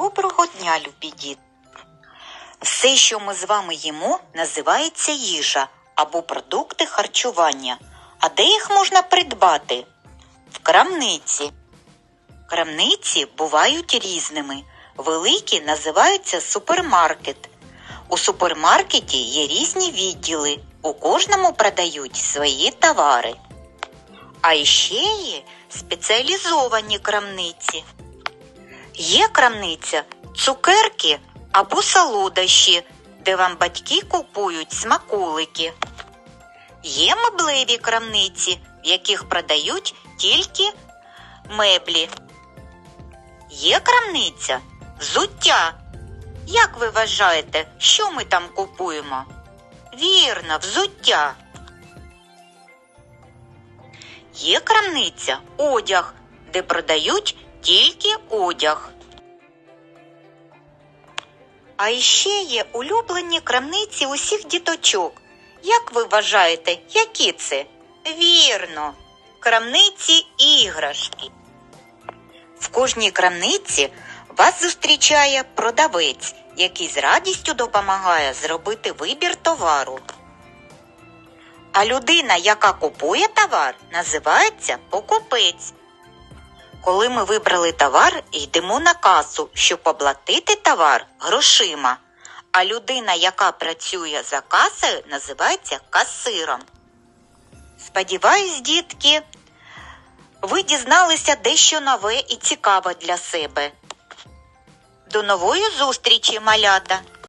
Доброго дня, любі діти! Все, що ми з вами їмо, називається їжа або продукти харчування. А де їх можна придбати? В крамниці. Крамниці бувають різними. Великі називаються супермаркет. У супермаркеті є різні відділи. У кожному продають свої товари. А іще є спеціалізовані крамниці. Є крамниця цукерки або солодощі, де вам батьки купують смаколики. Є меблеві крамниці, в яких продають тільки меблі. Є крамниця взуття. Як ви вважаєте, що ми там купуємо? Вірно, взуття. Є крамниця одяг, де продають тільки одяг. А іще є улюблені крамниці усіх діточок. Як ви вважаєте, які це? Вірно, крамниці іграшки. В кожній крамниці вас зустрічає продавець, який з радістю допомагає зробити вибір товару. А людина, яка купує товар, називається покупець. Коли ми вибрали товар, йдемо на касу, щоб оплатити товар грошима. А людина, яка працює за касою, називається касиром. Сподіваюсь, дітки, ви дізналися дещо нове і цікаве для себе. До нової зустрічі, малята!